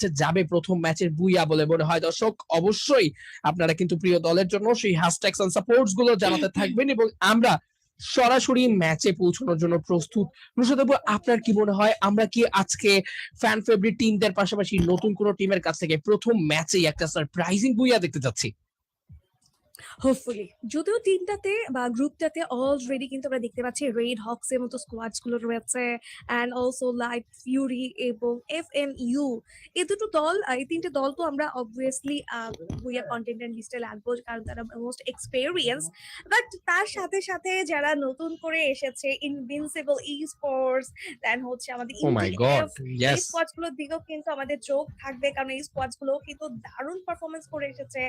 হাতে যাবে প্রথম ম্যাচের বুইয়া বলে মনে হয়। দর্শক অবশ্যই আপনারা কিন্তু প্রিয় দলের জন্য সেই হ্যাশট্যাগস সাপোর্টসগুলো জানাতে থাকবেন এবং আমরা সরাসরি ম্যাচে পৌঁছানোর জন্য প্রস্তুত। নুসরাত আপনার কি মনে হয়? আমরা কি আজকে ফ্যান ফেভারিট টিমদের পাশাপাশি নতুন কোন টিমের কাছ থেকে প্রথম ম্যাচেই একটা সারপ্রাইজিং বুইয়া দেখতে যাচ্ছি? হোপফুলি যদিও টিমটাতে বা গ্রুপটাতে অলরেডি কিন্তু আমরা দেখতে পাচ্ছি রেড হকস এর মতো স্কোয়াডসগুলো রয়েছে অ্যান্ড অলসো লাইট ফিউরি এবং এফ এম ইউ এই দুটো দল এই তিনটে দল তো আমরা অবভিয়াসলি বুইয়া কন্টেন্টেন্ট লিস্টে লাগবো কারণ তারা মোস্ট এক্সপেরিয়েন্স বাট তার সাথে সাথে যারা নতুন করে এসেছে ইনভিনসিবল ই স্পোর্টস দেন হচ্ছে আমাদের গড এই স্কোয়াডসগুলোর দিকেও কিন্তু আমাদের চোখ থাকবে কারণ এই স্কোয়াডসগুলো কিন্তু দারুণ পারফরমেন্স করে এসেছে।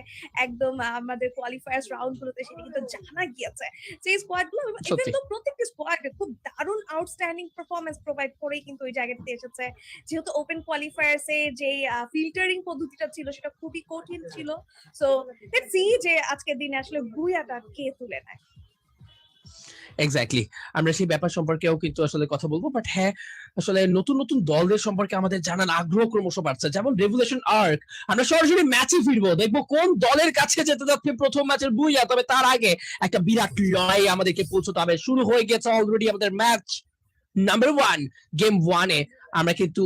একদম আমাদের আমাদের কোয়ালিফায়ার্স রাউন্ড গুলোতে সেটা কিন্তু জানা গিয়েছে। সেই স্কোয়াডগুলো সত্যি। কিন্তু প্রত্যেকটি স্কোয়াড খুব দারুণ আউটস্ট্যান্ডিং পারফরমেন্স প্রোভাইড করেই কিন্তু ওই জায়গাটাতে এসেছে। যেহেতু ওপেন কোয়ালিফায়ার্স এ যে ফিল্টারিং পদ্ধতিটা ছিল সেটা খুবই কঠিন ছিল। সো লেটস সি যে আজকের দিনে আসলে বুয়াটা কে তুলে নেয়। এক্স্যাক্টলি আমরা সেই ব্যাপার সম্পর্কেও কিন্তু আসলে কথা বলব বাট হ্যাঁ আসলে নতুন নতুন দলদের সম্পর্কে আমাদের জানার আগ্রহ ক্রমশ বাড়ছে। যেমন রেভুলেশন আর্ক আমরা সরাসরি ম্যাচে ফিরবো। দেখব কোন দলের কাছে যেতে যাচ্ছে প্রথম ম্যাচের বুইয়া তবে তার আগে একটা বিরাট লড়াই আমাদেরকে পৌঁছতে হবে। শুরু হয়ে গেছে অলরেডি আমাদের ম্যাচ নাম্বার ওয়ান গেম ওয়ানে আমরা কিন্তু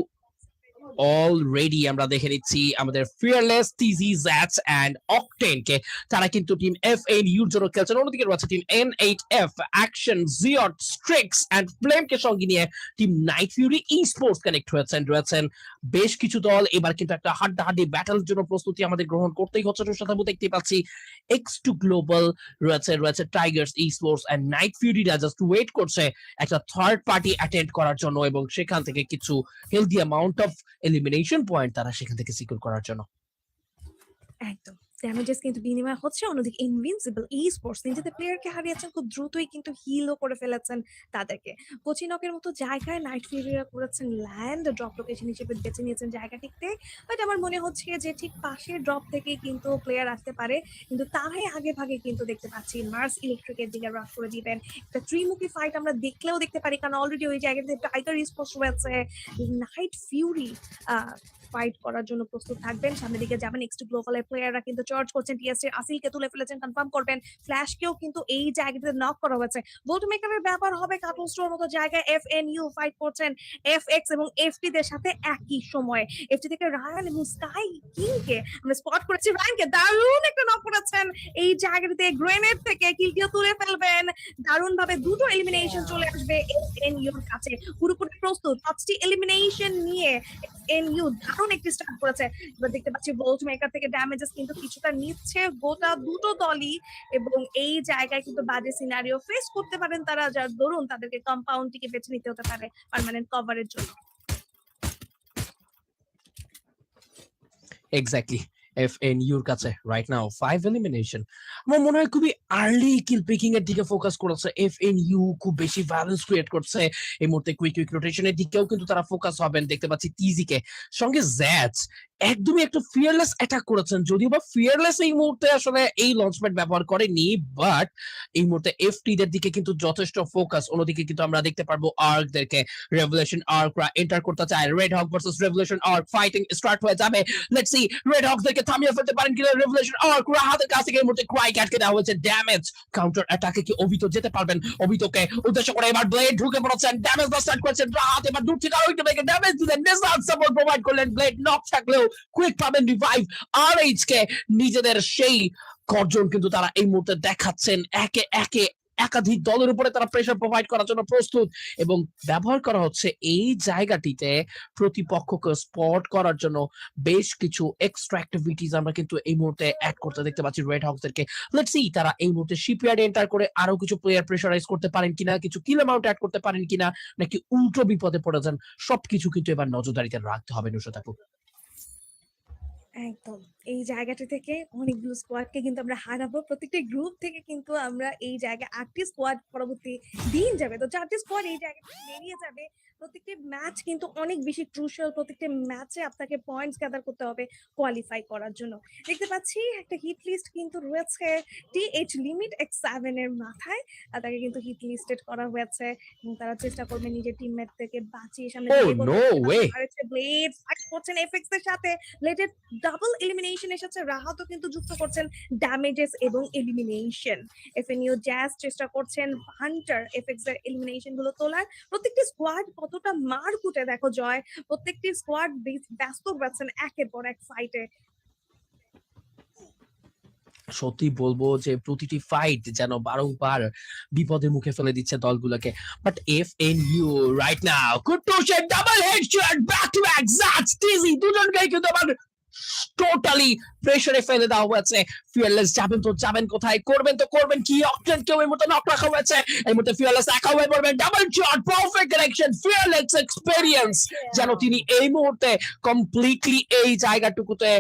অলরেডি আমরা দেখে নিচ্ছি আমাদের ফিয়ারলেস টিজি জ্যাটস এন্ড অকটেন কে। তারা কিন্তু টিম এফ এন ইউর জন্য খেলছেন। অন্যদিকে রয়েছে team N eight F action জিয়ট Strix and flame কে সঙ্গে নিয়ে team night fury esports connect হয়েছেন, রয়েছেন বেশ কিছু দল। এবার কিন্তু একটা হাড্ডাহাড্ডি ব্যাটলের জন্য প্রস্তুতি আমাদের গ্রহণ করতেই হচ্ছে সাথে দেখতে পাচ্ছি এক্স টু গ্লোবাল রয়েছে রয়েছে Tigers E sports and night ফিউরিরা জাস্ট ওয়েট করছে একটা থার্ড পার্টি অ্যাটেন্ড করার জন্য এবং সেখান থেকে কিছু healthy amount of elimination point তারা সেখান থেকে সিকিউর করার জন্য। একদম। ড্যামেজেস কিন্তু বিনিময় হচ্ছে, অন্যদিকে ইনভিনসিবল ই স্পোর্টস নিজেদের প্লেয়ারকে হারিয়েছেন, খুব দ্রুতই কিন্তু হিলও করে ফেলেছেন তাদেরকে। কোচিনকের মতো জায়গায় নাইট ফিউরিরা করেছেন ল্যান্ড ড্রপ লোকেশন হিসেবে বেছে নিয়েছেন জায়গাটিতে বাট আমার মনে হচ্ছে যে ঠিক পাশের ড্রপ থেকে কিন্তু প্লেয়ার আসতে পারে, কিন্তু তারাই আগে ভাগে কিন্তু দেখতে পাচ্ছি। মার্স ইলেকট্রিকের দিকে রাশ করে দিবেন। একটা ত্রিমুখী ফাইট আমরা দেখলেও দেখতে পারি, কারণ অলরেডি ওই জায়গাতে টাইগার স্পোর্টস রয়েছে। নাইট ফিউরি ফাইট করার জন্য প্রস্তুত থাকবেন। সামনের দিকে যাবেন নেক্সট গ্লোবালের প্লেয়াররা কিন্তু চার্জ করছেন টিএসসি আসিলকে তুলে ফেলেছেন কনফার্ম করবেন। ফ্ল্যাশকেও কিন্তু এই জায়গাতে নক করা হয়েছে। বোল্ট মেকারের ব্যাপার হবে কার্টুন স্টোর মতো জায়গায় এফ এন ইউ ফাইট করছেন এফ এক্স এবং এফটি দের সাথে একই সময়। এফটি থেকে রায়ান এবং স্কাই কিংকে আমরা স্পট করেছি। রায়ানকে দারুণ একটা নক করেছেন এই জায়গাটাতে গ্রেনেড থেকে কিলকেও তুলে ফেলবেন। দারুণ ভাবে দুটো এলিমিনেশন চলে আসবে এফ এন ইউর কাছে। পুরোপুরি প্রস্তুত। পাঁচটি এলিমিনেশন নিয়ে এন ইউ দারুণ একটি স্টার্ট করেছে। এবার দেখতে পাচ্ছি বোল্ট মেকার থেকে ড্যামেজেস কিন্তু কিছুটা নিচ্ছে গোটা দুটো দলই এবং এই জায়গায় কিন্তু বাজে সিনারিও ফেস করতে পারেন তারা, যার দরুন তাদেরকে কম্পাউন্ড টিকে বেছে নিতে হতে পারে পার্মানেন্ট কভারের জন্য। এক্স্যাক্টলি এফ এন ইউর কাছে রাইট নাও ফাইভ এলিমিনেশন আমার মনে হয় খুবই আর্লি কিল পিকিং এর দিকে ফোকাস করেছে। এফ এন ইউ খুব বেশি ব্যালেন্স ক্রিয়েট করছে। এই মুহূর্তে কুইক কুইক রোটেশনের দিকেও কিন্তু তারা ফোকাস হবেন। দেখতে পাচ্ছি টিজিকে সঙ্গে জ্যাজ একদমই একটু ফিয়ারলেস অ্যাটাক করেছেন। যদিও বা ফিয়ারলেস এই মুহূর্তে আসলে এই লঞ্চপ্যাড ব্যবহার করেনি বাট এই মুহূর্তে এফ দের দিকে কিন্তু যথেষ্ট ফোকাস অন্যদিকে কিন্তু আমরা দেখতে পারব আর্ক দেরকে রেভলিউশন আর্করা এন্টার করতে চায়। Red hawk versus revolution arc fighting start হয়ে যাবে। লেটস সি রেড হক দেরকে থামিয়ে ফেলতে পারেন কিনা রেভলিউশন আর্ক হাতের কাছ থেকে এই মুহূর্তে ক্রাই ক্যাটকে দেওয়া হয়েছে ড্যামেজ কাউন্টার অ্যাটাকে কি অভিত যেতে পারবেন? অভিতকে উদ্দেশ্য করে এবার ব্লেড ঢুকে পড়েছেন। ড্যামেজ বা স্টার্ট করেছেন। রাহাত এবার দূর থেকে আরও একটু ড্যামেজ দিলেন। নেসার সাপোর্ট প্রোভাইড করলেন। ব্লেড নক থাকলেও কুইক পাবেন রিভাইভ আর এইচ কে নিজেদের সেই গর্জন কিন্তু তারা এই মুহূর্তে দেখাচ্ছেন। একে একে একাধিক দলের উপরে তারা প্রেশার প্রোভাইড করার জন্য প্রস্তুত এবং ব্যবহার করা হচ্ছে এই জায়গাটিতে প্রতিপক্ষকে স্পট করার জন্য বেশ কিছু এক্সট্রা অ্যাক্টিভিটিস আমরা কিন্তু এই মুহূর্তে অ্যাড করতে দেখতে পাচ্ছি রেড হকসদেরকে লেটস সি তারা এই মুহূর্তে শিপইয়ার্ড এন্টার করে আরও কিছু প্লেয়ার প্রেশারাইজ করতে পারেন কিনা, কিছু কিল অ্যামাউন্ট অ্যাড করতে পারেন কিনা, নাকি উল্টো বিপদে পড়ে যান, সবকিছু কিন্তু এবার নজরদারিতে রাখতে হবে নুসরাত আপু। একদম। এই জায়গাটা থেকে অনেকগুলো স্কোয়াডকে কিন্তু আমরা হারাবো। প্রত্যেকটা গ্রুপ থেকে কিন্তু আমরা এই জায়গায় আটটি স্কোয়াড পরবর্তী দিন যাবে। তো চারটি স্কোয়াড এই জায়গা বেরিয়ে যাবে। প্রত্যেকটি ম্যাচ কিন্তু অনেক বেশি ক্রুশিয়াল প্রত্যেকটি ম্যাচে আপনাকে পয়েন্টস গ্যাদার করতে হবে কোয়ালিফাই করার জন্য। দেখতে পাচ্ছি একটা হিট লিস্ট কিন্তু রয়েছে টিএইচ লিমিট এক্স সেভেন এর মাথায়। তাকে কিন্তু হিট লিস্টেড করা হয়েছে এবং তারা চেষ্টা করবে নিজের টিমমেট থেকে বাঁচিয়ে সামনে Oh. ব্লেড ফাইট করছেন এর সাথে। ব্লেডের ডাবল এলিমিনেশন এসেছে রাহাতও কিন্তু যুক্ত করছেন ড্যামেজেস এবং এলিমিনেশন এফএনইউ জ্যাজ চেষ্টা করছেন হান্টার এফএক্স এর এলিমিনেশনগুলো তোলার। প্রত্যেকটি স্কোয়াড কতটা মার কুটে দেখো, জয়। প্রত্যেকটি স্কোয়াড ব্যস্ত রয়েছেন একের পর এক ফাইটে সত্যি বলব যে প্রতিটি ফাইট যেন বারংবার বিপদের মুখে ফেলে দিচ্ছে দলগুলোকে। But F N U right now কুটুসের double headshot back to back জাজ টিজি দুজনকেই কিন্তু আবার টোটালি প্রেসারে ফেলে দেওয়া হয়েছে। ফিয়ারলেস যাবেন তো যাবেন কোথায়? করবেন তো করবেন কি? অপশন কেউ এই মতো নক রাখা হয়েছে। এই মুহূর্তে ফিয়ারলেস একা হয়ে পড়বেন double shot perfect connection fearless experience যেন তিনি এই মুহূর্তে কমপ্লিটলি এই জায়গাটুকুতে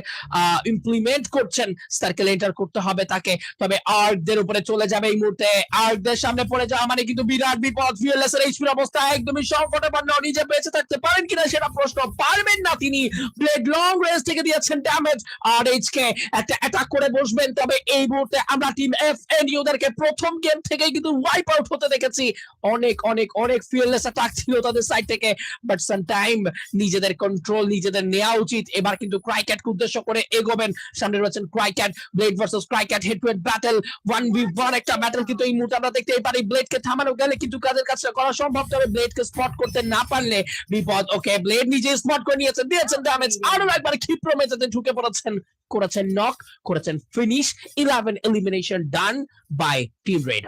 ইমপ্লিমেন্ট করছেন। সার্কেল এন্টার করতে হবে তাকে। তবে আর্কদের উপরে চলে যাবে এই মুহূর্তে। আর্কদের সামনে পড়ে যাওয়া মানে কিন্তু বিরাট বিপদ। ফিয়ারলেস এর এইচপির অবস্থা একদমই সংকটাপন্ন। নিজে বেঁচে থাকতে পারেন কিনা সেটা প্রশ্ন পারবেন না তিনি। ব্লেড লং রেঞ্জ থেকে দিয়েছেন ড্যামেজ আর এইচ কে একটা অ্যাটাক করে বসবেন। তবে এই মুহূর্তে আমরা টিম এফ এন ইউদেরকে প্রথম গেম থেকেই কিন্তু ওয়াইপ আউট হতে দেখেছি। অনেক অনেক অনেক ফিয়ারলেস অ্যাটাক ছিল তাদের সাইড থেকে। বাট সাম টাইম নিজেদের কন্ট্রোল নিজেদের নেওয়া উচিত। এবার কিন্তু ক্রাইক্যাটকে উদ্দেশ্য করে এগোবেন। সামনে রয়েছেন crycat blade versus crycat head to head battle one V one একটা ব্যাটেল কিন্তু এই মুহূর্তে আমরা দেখতেই পারি। ব্লেডকে থামানো গেলে কিন্তু কাদের কাছে করা সম্ভব। তবে ব্লেডকে স্পট করতে না পারলে বিপদ। ওকে ব্লেড নিজে স্পট করে নিয়েছেন দিয়েছেন ড্যামেজ আরও একবার ক্ষিপ্র মেঝেতে ঢুকে পড়েছেন। করেছেন নক করেছেন finish eleven elimination done by team red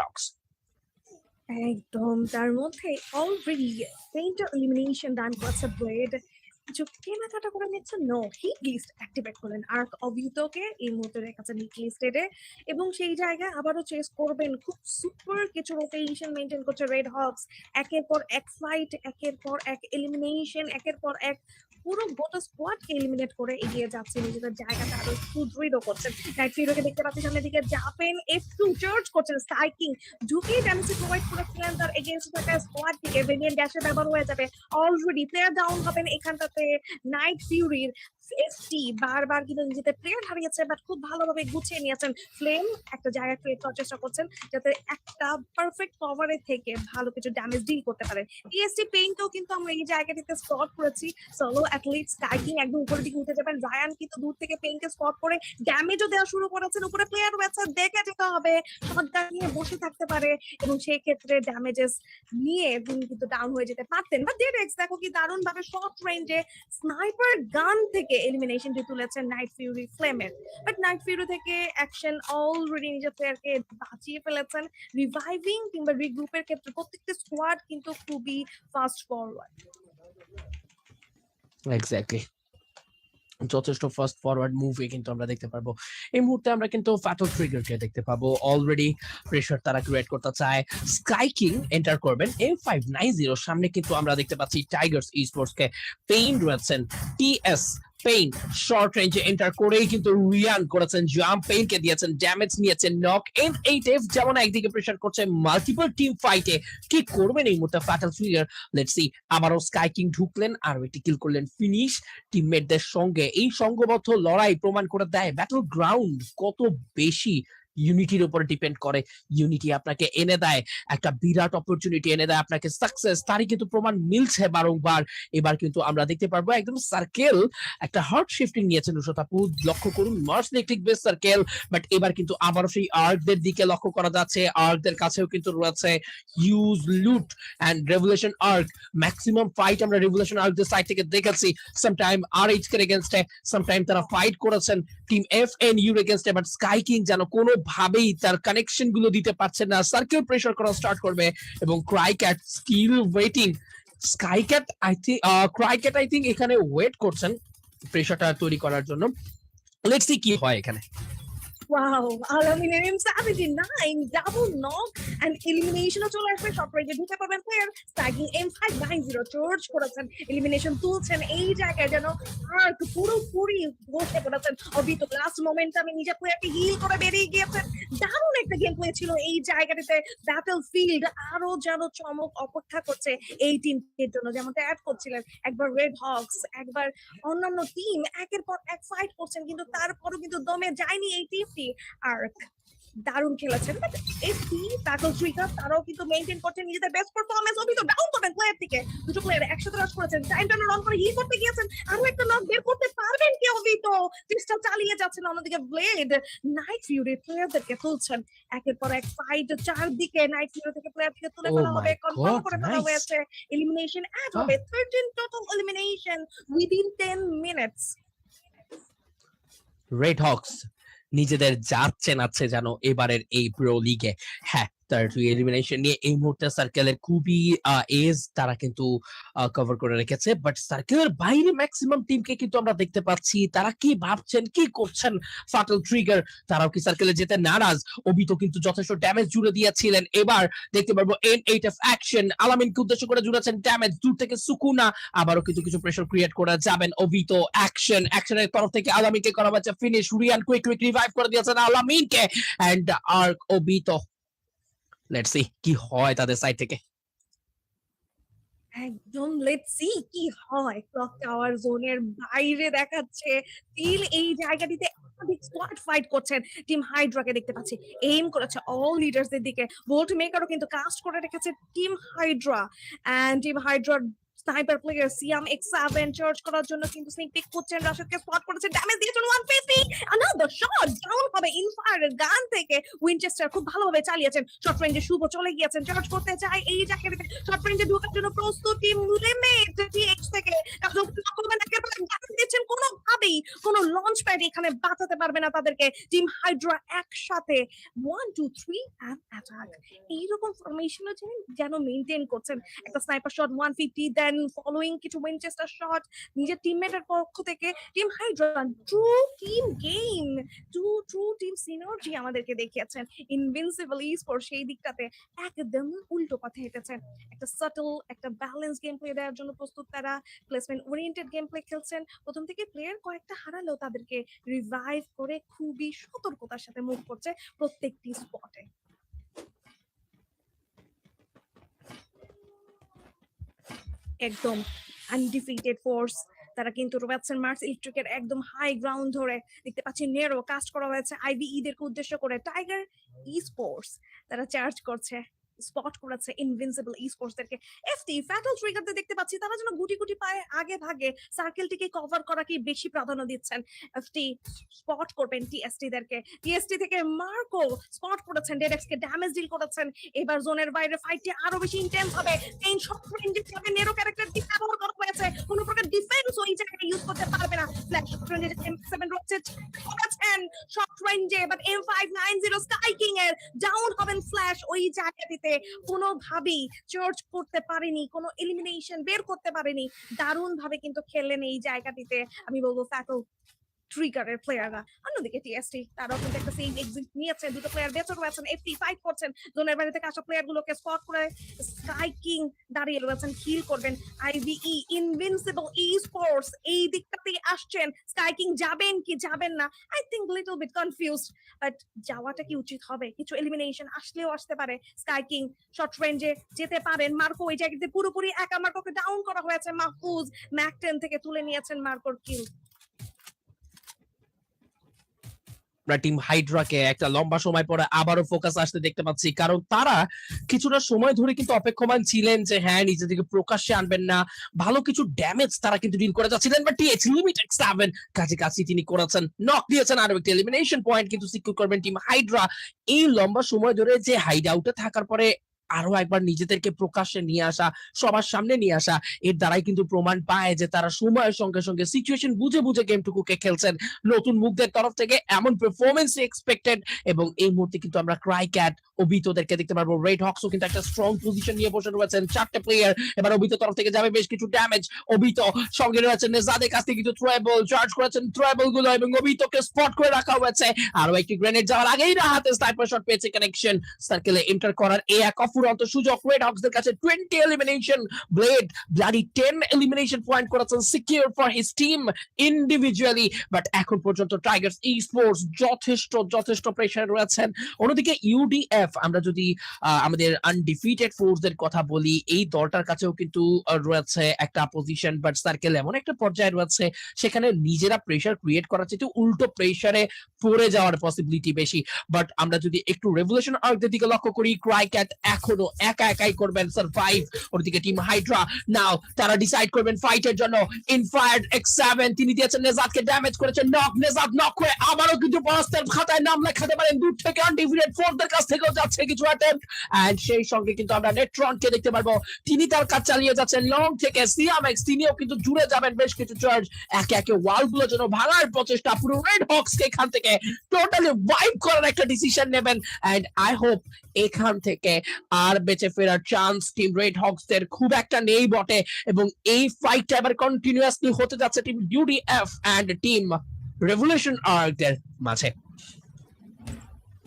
একদম, তার মধ্যে অলরেডি এলিমিনেশন ডান করেছে ব্লেড কিছু কেনাকাটা করে নিচ্ছে নো লিস্ট অ্যাক্টিভেট করলেন অভিহিতকে এই মুহূর্তে লিস্টেডে এবং সেই জায়গায় আবারও চেস করবেন খুব সুপার কিছু রোটেশন মেনটেন করছে রেড হক্স একের পর এক ফাইট একের পর এক এলিমিনেশন একের পর এক পুরো গোটা স্কোয়াডকে এলিমিনেট করে এগিয়ে যাচ্ছে, নিজেদের জায়গাটা আরও সুদৃঢ় করছে। নাইট ফিরোকে দেখতে পাচ্ছি সামনের দিকে জাপেন এফ টু চার্জ করছেন স্ট্রাইকিং ঝুঁকিয়ে ড্যামেজ প্রোভাইড করেছিলেন তার এগেনস্ট থাকা স্কোয়াড থেকে ভেরিয়েন্ট ড্যাশে ব্যবহার হয়ে যাবে। অলরেডি প্লেয়ার ডাউন হবেন এখানটাতে নাইট ফিউরির এসটি বারবার কিন্তু নিজেদের প্লেয়ার হারিয়েছে বাট খুব ভালোভাবে গুছিয়ে নিয়েছেন। ফ্লেম একটা জায়গা ক্রিয়েট করার চেষ্টা করছেন, যাতে একটা পারফেক্ট কভারে থেকে ভালো কিছু ড্যামেজ ডিল করতে পারেন। টিএসটি পেইন্টও কিন্তু আমরা এই জায়গাটিতে স্পট করেছি। সোলো অ্যাথলিট স্ট্রাইকিং একদম উপরের দিকে উঠে যাবেন। রায়ান কিন্তু দূর থেকে পেইন্টকে স্পট করে ড্যামেজও দেওয়া শুরু করেছেন। উপরে প্লেয়ার রয়েছে, দেখে যেতে হবে। শটগান নিয়ে বসে থাকতে পারে, এবং সেই ক্ষেত্রে ড্যামেজেস নিয়ে কিন্তু ডাউন হয়ে যেতে পারতেন। বা ডেড এক্স দেখো কি দারুণ ভাবে শর্ট রেঞ্জে স্নাইপার গান থেকে এলিমিনেশনটি তুলেছেন নাইট ফিউরি ফ্লেমের বাট নাইট ফিউরি থেকে অ্যাকশন অলরেডি নিজের প্লেয়ারকে বাঁচিয়ে ফেলেছেন রিভাইভিং কিংবা রিগ্রুপের ক্ষেত্রে প্রত্যেকটা স্কোয়াড কিন্তু খুবই ফাস্ট ফরওয়ার্ড এক্স্যাক্টলি যথেষ্ট ফার্স্ট ফরওয়ার্ড মুভি কিন্তু আমরা দেখতে পারব। এই মুহূর্তে আমরা কিন্তু ফ্যাটল ট্রিগারকে দেখতে পাবো। অলরেডি প্রেশার তারা ক্রিয়েট করতে চায়। স্কাই কিং এন্টার করবেন। এম ফাইভ নাইন জিরো সামনে কিন্তু আমরা দেখতে পাচ্ছি টাইগার্স ই স্পোর্টস কে পেইন রয়েছেন টিএস পেইন শর্ট রেঞ্জে এন্টার করেই কিন্তু রিয়ান করেছেন জাম্প পেইন কে দিয়েছেন ড্যামেজ নিয়েছেন নক এন এইট এফ যেমন একদিকে প্রেশার করছে মাল্টিপল টিম ফাইটে কি করবেন এই মুহূর্তে ফ্যাটাল ফিগার লেটস সি আবারও স্কাই কিং ঢুকলেন আর একটি কিল করলেন ফিনিশ টিমমেটদের সঙ্গে। এই সঙ্গবদ্ধ লড়াই প্রমাণ করে দেয় ব্যাটল গ্রাউন্ড কত বেশি ইউনিটির উপর ডিপেন্ড করে। ইউনিটি আপনাকে এনে দেয়, একটা বিরাট অপরচুনিটি এনে দেয়, আপনাকে সাকসেস তারই কিন্তু প্রমাণ মিলছে বারংবার। এবার কিন্তু আমরা দেখতে পারব একদম সার্কেল একটা হার্ট শিফটিং নিয়েছেন উষতাপু লক্ষ্য করুন Mars electric base circle but এবার কিন্তু আবারও সেই আর্কদের দিকে লক্ষ্য করা যাচ্ছে। আর্কদের কাছেও কিন্তু রয়েছে use loot and revolution arc maximum fight আমরা রেভুলেশন আর্কদের সাইড থেকে দেখেছি। সামটাইম আর এইচ কে এগেনস্টে সামটাইম তারা ফাইট করেছেন। টিম এফ এন ইউর এগেনস্টে বাট স্কাই কিং যেন কোনোভাবেই তার কানেকশনগুলো দিতে পারছে না। সার্কেল প্রেসার করা স্টার্ট করবে এবং cry cat skill waiting sky cat I think cry cat I think এখানে ওয়েট করছেন প্রেশারটা তৈরি করার জন্য। লেটস সি কি হয় এখানে। Wow, Alamine M79 double knock and elimination ও চলে আসবে শর্ট রেঞ্জে ঢুকে পাবেন প্লেয়ার স্ট্রাইকিং M590 চার্জ করেছেন এলিমিনেশন তুলছেন এই জায়গায় যেন আর্ক পুরোপুরি বসে পড়েছেন। অবিত লাস্ট মোমেন্টামে নিজের প্লেয়ারকে হিল করে বেরিয়ে গিয়েছেন। দারুণ একটা গেম প্লে ছিল এই জায়গাটিতে। ব্যাটল ফিল্ড আরও যেন চমক অপেক্ষা করছে এই টিমের জন্য। যেমনটা অ্যাড করছিলেন একবার রেড হক্স একবার অন্যান্য টিম একের পর এক ফাইট করছেন কিন্তু তারপরও কিন্তু দমে যায়নি এই টিমটি আর দারুণ খেলেছেন। বাট তারাও কিন্তু মেইনটেইন করছেন নিজেদের বেস্ট পারফরমেন্স অভিযোগ ডাউন করবেন প্লেয়ার থেকে। দুটো প্লেয়ার একসাথে রাশ করেছেন। টাইম টাইম রান করে হিল করতে গিয়েছেন। আরও একটা নক বের করতে পারবেন কি অভিত চেষ্টা চালিয়ে যাচ্ছেন অন্যদিকে ব্লেড নাইট ফিউরি প্লেয়ারদেরকে তুলছেন। একের পর এক ফাইট চারদিকে নাইট ফিউরি থেকে প্লেয়ার থেকে তুলে Oh ফেলা হবে। কনফার্ম করে ফেলা হয়েছে। Elimination add. হবে 13 total elimination within 10 minutes red hawks নিজেদের জাত চেনাচ্ছে যেন এবারের এই প্রো লিগে হ্যাঁ এলিমিনেশন নিয়ে এই মুহূর্তে সার্কেলের খুবই এজ তারা কিন্তু কভার করে রেখেছে। বাট সার্কেলের বাইরে ম্যাক্সিমাম টিমকে কিন্তু আমরা দেখতে পাচ্ছি। তারা কি ভাবছেন, কি করছেন? ফাটল ট্রিগার তারাও কি সার্কেলে যেতে নারাজ? অবিত কিন্তু যথেষ্ট ড্যামেজ জুড়ে দিয়েছিলেন। এবার দেখতে পারব এন এইট এফ অ্যাকশন আলামিনকে উদ্দেশ্য করে জুড়েছেন ড্যামেজ দূর থেকে সুকুনা, আবারও কিন্তু কিছু প্রেশার ক্রিয়েট করা যাবেন অভিত অ্যাকশন অ্যাকশনের তরফ থেকে আলামিনকে করা হচ্ছে finish Rian quick quick revive করে দিয়েছেন আলামিনকে। এন্ড আর্ক অভিত লেটস সি কি হয় তাদের সাইড থেকে? একদম লেটস সি কি হয়। ক্লক টাওয়ার জোনের বাইরে দেখাচ্ছে। স্টিল এই জায়গাটিতে একাধিক স্কোয়াড ফাইট করছেন। টিম হাইড্রাকে দেখতে পাচ্ছি। এইম করেছে অল লিডার্সদের দিকে। বোল্ট মেকারও কিন্তু কাস্ট করে রেখেছে team Hydra and team হাইড্রার sniper player Siam X seven charge করার জন্য কিন্তু স্নিক পিক করছেন রাশেদকে স্পট করেছে ড্যামেজ দিয়েছেন 150 আনাদার শট ডাউন হবে ইনফায়ারের গান থেকে। উইনচেস্টার খুব ভালোভাবে চালিয়েছেন। শর্ট রেঞ্জে শুভ চলে গিয়েছেন। চার্জ করতে যায় এই জায়গাটিতে শর্ট রেঞ্জে ঢোকার জন্য প্রস্তুত লিমিট টিএক্স থেকে। দিচ্ছেন কোনোভাবেই। কোনো লঞ্চ প্যাড এখানে বাঁচাতে পারবে না তাদেরকে। টিম হাইড্রা একসাথে। One two three and attack এইরকম ফরমেশনও যেন মেনটেন করছেন। একটা sniper shot one fifty then following কিছু উইনচেস্টার শট নিজের টিমমেটের পক্ষ থেকে team hydra true team game to true team synergy আমাদেরকে দেখিয়েছেন। ইনভিনসিবল স্পোর্ট সেই দিকটাতে একদম উল্টো পথে হেঁটেছেন। একটা সাটল একটা ব্যালেন্স গেম প্লে দেওয়ার জন্য প্রস্তুত তারা। প্লেসমেন্ট ওরিয়েন্টেড গেম প্লে খেলছেন। প্রথম থেকে প্লেয়ার কয়েকটা হারালেও তাদেরকে রিভাইভ করে খুবই সতর্কতার সাথে মুভ করছে প্রত্যেকটি স্পটে একদম আনডিফিটেড ফোর্স তারা কিন্তু রোবাচ্ছেন মার্স ইলেকট্রিকের একদম হাই গ্রাউন্ড ধরে দেখতে পাচ্ছি নেরো কাস্ট করা হয়েছে আইভি ইদেরকে উদ্দেশ্য করে টাইগার ই স্পোর্টস তারা চার্জ করছে। স্পট করেছে ইনভিনসিবল ই স্পোর্টসদেরকে এফটি ফ্যাটল ট্রিগারদের দেখতে পাচ্ছি, তারা যেন গুটি গুটি পায়ে আগে ভাগে সার্কেলটিকে কভার করাকে বেশি প্রাধান্য দিচ্ছেন? এফটি স্পট করবেন টিএসটি দেরকে টিএসটি থেকে মার্কো স্পট করেছেন ডেডেক্স কে ড্যামেজ ডিল করেছেন। এবার জোনের বাইরে ফাইটটি আরও বেশি ইন্টেন্স হবে। মেইন শর্ট রেঞ্জে যাবে নেরো ক্যারেক্টার দিয়ে ব্যবহার করা হয়েছে। কোনো প্রকার ডিফেন্স ওই জায়গায় ইউজ করতে পারবে না। ফ্ল্যাশ শর্ট রেঞ্জে এম7 রয়েছে। করেছেন শর্ট রেঞ্জে বাট এম590 স্কাই কিং এর ডাউন হবেন ফ্ল্যাশ ওই জায়গাটিতে। কোনোভাবেই চর্চ করতে পারেনি, কোনো এলিমিনেশন বের করতে পারেনি। দারুণ ভাবে কিন্তু খেললেন এই জায়গাটিতে, আমি বলব ফ্যাকল ট্রিগারের প্লেয়াররা অন্যদিকে টিএসটি তারাও কিন্তু একটা সেম এক্সিট নিয়েছে। দুটো প্লেয়ার বেঁচে রয়েছেন এফটি ফাইট করছেন। জোনের বাইরে থেকে আসা প্লেয়ার গুলোকে স্পট করে স্কাই কিং দাঁড়িয়ে রয়েছেন হিল করবেন আইভিই ইনভিনসিবল ই স্পোর্টস এই দিকটাতেই আসছেন। স্কাই কিং যাবেন কি যাবেন না? I think little bit confused but যাওয়াটা কি উচিত হবে? কিছু এলিমিনেশন আসলেও আসতে পারে। স্কাই কিং শর্ট রেঞ্জে যেতে পারেন। মার্কো ওই জায়গাতে পুরোপুরি একা। মার্কোকে ডাউন করা হয়েছে মাহফুজ। ম্যাকটেন থেকে তুলে নিয়েছেন মার্কোর কিল আমরা টিম হাইড্রাকে একটা লম্বা সময় পরে আবারও ফোকাস আসতে দেখতে পাচ্ছি। কারণ তারা কিছুটা সময় ধরে কিন্তু অপেক্ষমান ছিলেন যে হ্যাঁ নিজেদেরকে প্রকাশ্যে আনবেন না। ভালো কিছু ড্যামেজ তারা কিন্তু ডিল করে যাচ্ছিলেন বাট টিএচ লিমিটেড সেভেন কাছে তিনি করেছেন। নক দিয়েছেন আরও একটি এলিমিনেশন পয়েন্ট কিন্তু সিকিউর করবেন টিম হাইড্রা এই লম্বা সময় ধরে যে হাইড আউটে থাকার পরে আরও একবার নিজেদেরকে প্রকাশ্যে নিয়ে আসা, সবার সামনে নিয়ে আসা, এর দ্বারাই কিন্তু প্রমাণ পায় যে তারা সময়ের সঙ্গে সঙ্গে সিচুয়েশন বুঝে বুঝে গেমটুকুকে খেলছেন। নতুন মুখদের তরফ থেকে এমন পারফরমেন্স এক্সপেক্টেড এবং এই মুহূর্তে কিন্তু আমরা ক্রাই ক্যাট অভিতদেরকে দেখতে পারব। রেড হক্সও কিন্তু একটা স্ট্রং পজিশন নিয়ে বসে রয়েছেন। চারটে প্লেয়ার এবার অভিত তরফ থেকে যাবে বেশ কিছু ড্যামেজ অভিত সঙ্গে রয়েছেন নেজাদের কাছ থেকে কিছু থ্রোয়েবল চার্জ করেছেন। থ্রোয়েবলগুলো এবং অভিতকে স্পট করে রাখা হয়েছে। আরও একটি গ্রেনেড যাওয়ার আগেই না হাতে স্নাইপার শট পেয়েছে কানেকশন সার্কেলে এন্টার করার এই এক অফুরন্ত সুযোগ। রেড হক্সদের কাছে twenty elimination blade bloody ten elimination point করেছেন secure for his team individually but এখন পর্যন্ত টাইগার্স ই স্পোর্টস যথেষ্ট যথেষ্ট প্রেশার রয়েছেন। অন্যদিকে ইউডিএফ আমরা যদি আমাদের আনডিফিটেড ফোর্সদের কথা বলি, এই দলটার কাছেও কিন্তু রয়েছে একটা পজিশন বাট সার্কেল এমন একটা পর্যায়ে রয়েছে, সেখানে নিজেরা প্রেশার ক্রিয়েট করার চেয়ে উল্টো প্রেশারে পড়ে যাওয়ার পসিবিলিটি বেশি। বাট আমরা যদি একটু রেভলিউশন আর্কদের দিকে লক্ষ্য করি ক্রাই ক্যাট এখনও একা একাই করবেন সার্ভাইভ ওদিকে টিম হাইড্রা নাও তারা ডিসাইড করবেন ফাইটের জন্য। ইনফায়ার্ড এক্স সেভেন তিনি দিয়েছেন নেজাদকে ড্যামেজ করেছেন নক নেজাদ নক করে আবারও কিন্তু পরাস্তের খাতায় নাম লেখাতে পারেন দূর থেকে আনডিফিটেড ফোর্সদের কাছ থেকেও যাচ্ছে কিছু অ্যাটেম্প এন্ড সেই সঙ্গে কিন্তু আমরা নেট্রনকে দেখতে পারব। তিনি তার কাজ চালিয়ে যাচ্ছেন লং থেকে সিয়ামেক্স তিনিও কিন্তু জুড়ে যাবেন বেশ কিছু চার্জ একে একে ওয়ালগুলো যেন ভাঙার প্রচেষ্টা। পুরো রেড হক্স কে এখান থেকে টোটালি ওয়াইপ করার একটা ডিসিশন নেবেন। এন্ড আই হোপ এখান থেকে আর বেঁচে ফেরার চান্স টিম রেড হকসদের খুব একটা নেই বটে। এবং এই ফাইটটা এবার কন্টিনিউয়াসলি হতে যাচ্ছে team UDF and team revolution আর্কদের মাঝে।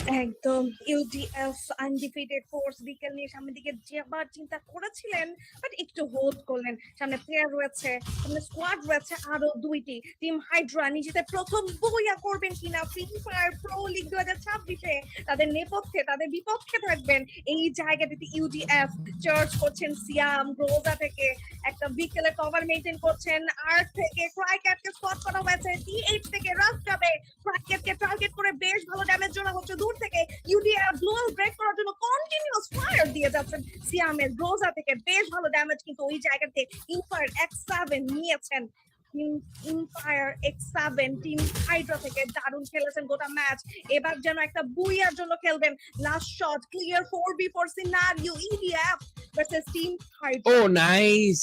একদম ইউডিএফ আনডিফিটেড ফোর্স বিকেল নিয়ে সামনের দিকে যাবার চিন্তা করেছিলেন বাট একটু হোল্ড করলেন। সামনে প্লেয়ার রয়েছে, সামনে স্কোয়াড রয়েছে আরও দুইটি। টিম হাইড্রা নিজেদের প্রথম বইয়া করবেন কিনা? ফ্রি প্রো লিগ দু হাজার ছাব্বিশে তাদের নেপথ্যে, তাদের বিপক্ষে থাকবেন। এই জায়গাটিতে ইউডিএফ চার্জ করছেন সিয়াম রোজা থেকে। একটা বিকেলে কভার মেনটেন করছেন আর থেকে। ক্রাই ক্যাটকে স্পট করা হয়েছে। ডি এইট থেকে রাস যাবে। ক্রাইকেটকে টার্গেট করে বেশ ভালো ড্যামেজ জোড়া হচ্ছে। দূর থেকে ইউডিআর গ্লোয়াল ব্রেক করার জন্য কন্টিনিউয়াস ফায়ার দিয়ে যাচ্ছেন সিয়ামের। রোজা থেকে বেশ ভালো ড্যামেজ কিন্তু ওই জায়গাতে ইনফায়ার এক্স সেভেন নিয়েছেন। Infire X seven team hydra থেকে দারুণ খেলেছেন গোটা ম্যাচ এবার যেন একটা বুইয়ার জন্য খেলবেন। Last shot clear four B four scenario EDF versus team hydra oh nice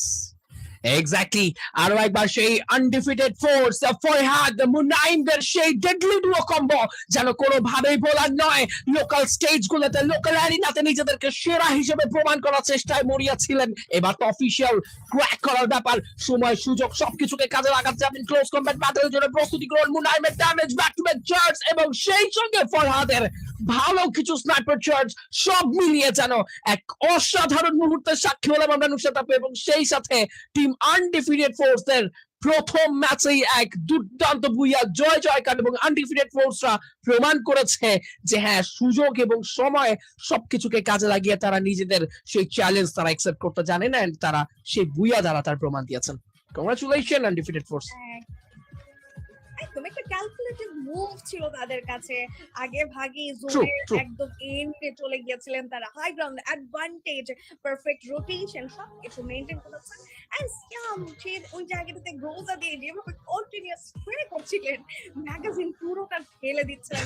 exactly আরও একবার সেই আনডিফিটেড ফোর্স ফরহাদ মুনাইমদের সেই ডেডলি ডুও কম্বো যেন কোনোভাবেই বলার নয় লোকাল স্টেজ গুলোতে লোকাল অ্যারিনাতে নিজেদেরকে সেরা হিসেবে প্রমাণ করার চেষ্টায় মরিয়া ছিলেন এবার তো অফিসিয়াল ক্র্যাক করার ব্যাপার, সময়, সুযোগ, সবকিছুকে কাজে লাগাতে যাবেন ক্লোজ কম্ব্যাট ব্যাটলের জন্য প্রস্তুতি গ্রহণ মুনাইমের damage back to back charge এবং সেই সঙ্গে ফরহাদের ভালো কিছু স্নাইপার চার্জ সব মিলিয়ে যেন এক অসাধারণ মুহূর্তের সাক্ষী হলাম আমরা আপু, এবং সেই সাথে টিম আনডিফিটেড ফোর্সদের প্রথম ম্যাচেই এক দুর্দান্ত বুইয়া জয় জয়কার এবং আনডিফিটেড ফোর্সরা প্রমাণ করেছে যে হ্যাঁ সুযোগ এবং সময় সবকিছুকে কাজে লাগিয়ে তারা নিজেদের সেই চ্যালেঞ্জ তারা অ্যাকসেপ্ট করতে জানে না, তারা সেই বুইয়া দ্বারা তার প্রমাণ দিয়েছেন। কংগ্রাচুলেশন আনডিফিটেড ফোর্স একদম একটা ক্যালকুলেটিভ মুভ ছিল তাদের কাছে। আগে ভাগে জোনের. একদম এন্ডে চলে গিয়েছিলেন তারা। High ground advantage perfect rotation সব কিছু মেনটেন করেছেন এন্ড সিয়াম সে ওই জায়গাটাতে গ্রোজা দিয়ে যেভাবে কন্টিনিউয়াস স্প্রে করছিলেন। ম্যাগাজিন পুরোটা ফেলে দিচ্ছেন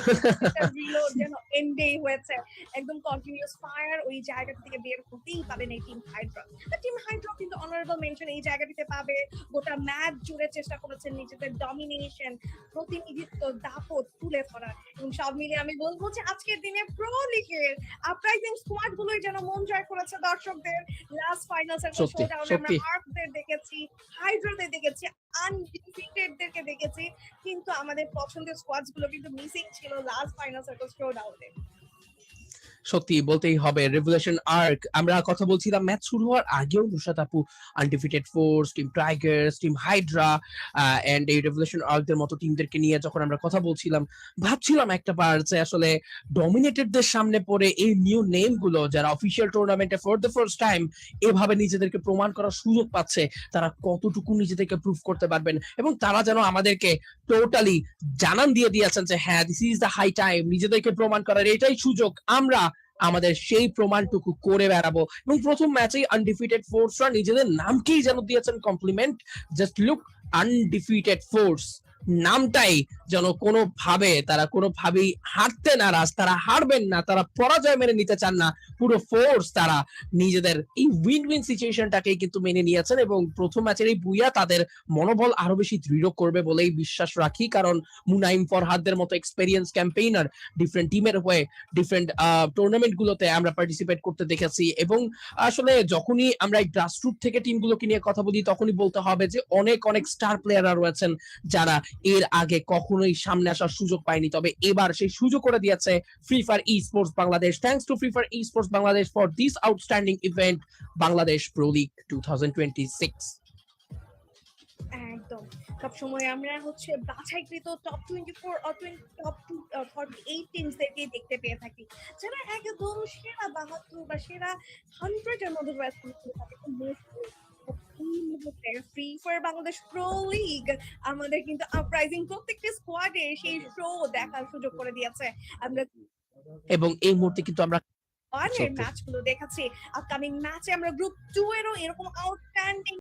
রিলোড যেন এন্ডেই হয়েছে। একদম কন্টিনিউয়াস ফায়ার ওই জায়গা থেকে বের হতেই পাবেন এই টিম হাইড্রা টিম হাইড্রা কিন্তু অনারেবল মেনশন এই জায়গাটিতে পাবে। গোটা ম্যাচ জুড়ে চেষ্টা করেছেন নিজেদের ডমিনেশন প্রতিনিধিত্ব দাপট তুলে ধরা এবং সব মিলে আমি বলব যে আজকের দিনে প্রো লিগের আপরাইজিং স্কোয়াড গুলোই যেন মন জয় করেছে দর্শকদের। লাস্ট ফাইনালস এর শোডাউনে আমরা। আর্কদের দেখেছি হাইড্রোদের দেখেছি আনডিফিটেডদেরকে দেখেছি। কিন্তু আমাদের পছন্দের স্কোয়াডসগুলো কিন্তু মিসিং ছিল লাস্ট ফাইনাল সার্কেল শোডাউনে সত্যি বলতেই হবে রেভুলেশন আর্ক আমরা কথা বলছিলাম ম্যাচ শুরু হওয়ার আগেও নুসরাত আপু Undefeated Force team Tigers team Hydra and এই রেভলিউশন আর্কদের মতো টিমদেরকে নিয়ে যখন আমরা কথা বলছিলাম, ভাবছিলাম একটা বার যে আসলে ডমিনেটেডদের সামনে পড়ে এই নিউ নেমগুলো যারা অফিসিয়াল টুর্নামেন্টে ফর দ্য ফার্স্ট টাইম এভাবে নিজেদেরকে প্রমাণ করার সুযোগ পাচ্ছে, তারা কতটুকু নিজেদেরকে প্রুভ করতে পারবেন? এবং তারা যেন আমাদেরকে টোটালি জানান দিয়ে দিয়েছেন যে হ্যাঁ this is the high time নিজেদেরকে প্রমাণ করার এটাই সুযোগ, আমরা আমাদের সেই প্রমাণটুকু করে বেড়াবো। এবং প্রথম ম্যাচেই আনডিফিটেড ফোর্সরা নিজেদের নামকেই যেন দিয়েছেন compliment just look Undefeated Force নামটাই যেন কোনোভাবে, তারা কোনোভাবেই হারতে নারাজ, তারা হারবেন না, তারা পরাজয় মেনে নিতে চান না। পুরো ফোর্স তারা নিজেদের এই উইন উইন সিচুয়েশনটাকে কিন্তু মেনে নিয়েছেন এবং প্রথম ম্যাচের এই বুইয়া তাদের মনোবল আরও বেশি দৃঢ় করবে বলেই বিশ্বাস রাখি। কারণ মুনাইম ফরহাদদের মতো এক্সপেরিয়েন্স ক্যাম্পেইনার ডিফারেন্ট টিমের হয়ে ডিফারেন্ট টুর্নামেন্ট গুলোতে আমরা পার্টিসিপেট করতে দেখেছি এবং আসলে যখনই আমরা এই গ্রাসরুট থেকে টিমগুলোকে নিয়ে কথা বলি তখনই বলতে হবে যে অনেক অনেক স্টার প্লেয়াররা রয়েছেন যারা এর আগে কখনোই সামনে আসার সুযোগ পায়নি। তবে এবার সেই সুযোগ করে দিয়েছে Free Fire esports Bangladesh thanks to Free Fire esports outstanding event Bangladesh pro league two thousand twenty six একদম। সবসময় আমরা হচ্ছে বাছাইকৃত top twenty four top forty eight দেখতে পেয়ে থাকি। যারা একদম সেরা বাহাত্তর বা সেরা হান্ড্রেডের মধ্যে Free Fire Bangladesh pro league আমাদের কিন্তু আপরাইজিং প্রত্যেকটি স্কোয়াডে সেই শো দেখার সুযোগ করে দিয়েছে। আমরা এবং এই মুহূর্তে কিন্তু আমরা ওয়ানের সত্যি। ম্যাচগুলো দেখাচ্ছি আপকামিং ম্যাচে আমরা গ্রুপ টু এরও এরকম আউটস্ট্যান্ডিং